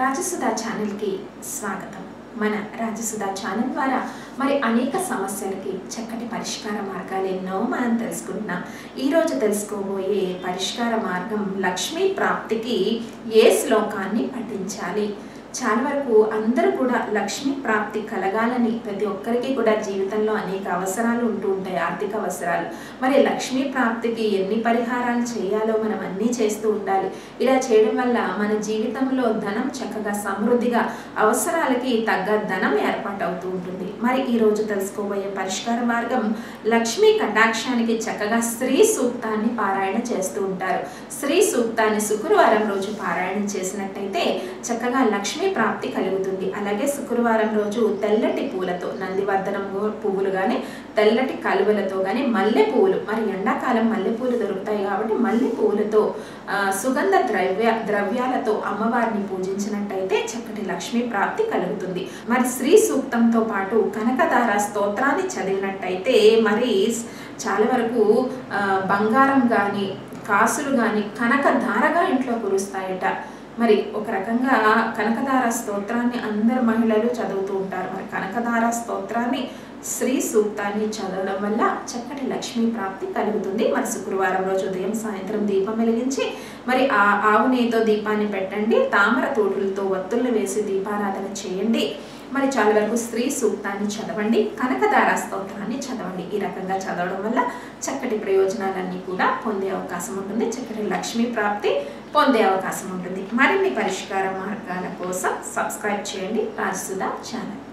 రాజసుధా ఛానల్కి స్వాగతం. మన రాజసుధా ఛానల్ ద్వారా మరి అనేక సమస్యలకి చక్కటి పరిష్కార మార్గాలు ఎన్నో మనం తెలుసుకుంటున్నాం. ఈరోజు తెలుసుకోబోయే పరిష్కార మార్గం లక్ష్మీ ప్రాప్తికి ఏ శ్లోకాన్ని పఠించాలి? చాలా వరకు అందరూ కూడా లక్ష్మీ ప్రాప్తి కలగాలని ప్రతి ఒక్కరికి కూడా జీవితంలో అనేక అవసరాలు ఉంటూ ఉంటాయి ఆర్థిక అవసరాలు. మరి లక్ష్మీ ప్రాప్తికి ఎన్ని పరిహారాలు చేయాలో మనం అన్నీ చేస్తూ ఉండాలి. ఇలా చేయడం వల్ల మన జీవితంలో ధనం చక్కగా సమృద్ధిగా అవసరాలకి తగ్గ ధనం ఏర్పాటు అవుతూ ఉంటుంది. మరి ఈరోజు తెలుసుకోబోయే పరిష్కార మార్గం లక్ష్మీ కటాక్షానికి చక్కగా స్త్రీ సూక్తాన్ని పారాయణ చేస్తూ ఉంటారు. స్త్రీ సూక్తాన్ని శుక్రవారం రోజు పారాయణ చేసినట్టయితే చక్కగా లక్ష్మీ ప్రాప్తి కలుగుతుంది. అలాగే శుక్రవారం రోజు తెల్లటి పూలతో నందివర్ధనం పువ్వులు కానీ తెల్లటి కలువలతో కానీ మల్లె పువ్వులు మరి ఎండాకాలం మల్లె పూలు దొరుకుతాయి కాబట్టి మల్లె పువ్వులతో సుగంధ ద్రవ్య ద్రవ్యాలతో అమ్మవారిని పూజించినట్టయితే చక్కటి లక్ష్మీ ప్రాప్తి కలుగుతుంది. మరి శ్రీ సూక్తంతో పాటు కనకధార స్తోత్రాన్ని చదివినట్టయితే మరి చాలా వరకు బంగారం కానీ కాసులు కానీ కనకధారగా ఇంట్లో కురుస్తాయట. మరి ఒక రకంగా కనకదార స్తోత్రాన్ని అందరు మహిళలు చదువుతూ ఉంటారు. మరి కనకదార స్తోత్రాన్ని శ్రీ సూక్తాన్ని చదవడం వల్ల చక్కటి లక్ష్మీ ప్రాప్తి కలుగుతుంది. మరి శుక్రవారం రోజు ఉదయం సాయంత్రం దీపం వెలిగించి మరి ఆ ఆవు నెయ్యితో దీపాన్ని పెట్టండి. తామర తోటలతో ఒత్తులను వేసి దీపారాధన చేయండి. మరి చాలా వరకు స్త్రీ సూక్తాన్ని చదవండి కనకదార స్తోత్రాన్ని చదవండి. ఈ రకంగా చదవడం వల్ల చక్కటి ప్రయోజనాలన్నీ కూడా పొందే అవకాశం ఉంటుంది చక్కటి లక్ష్మీ ప్రాప్తి పొందే అవకాశం ఉంటుంది. మరిన్ని పరిష్కార మార్గాల కోసం సబ్స్క్రైబ్ చేయండి రాజసుధ ఛానల్.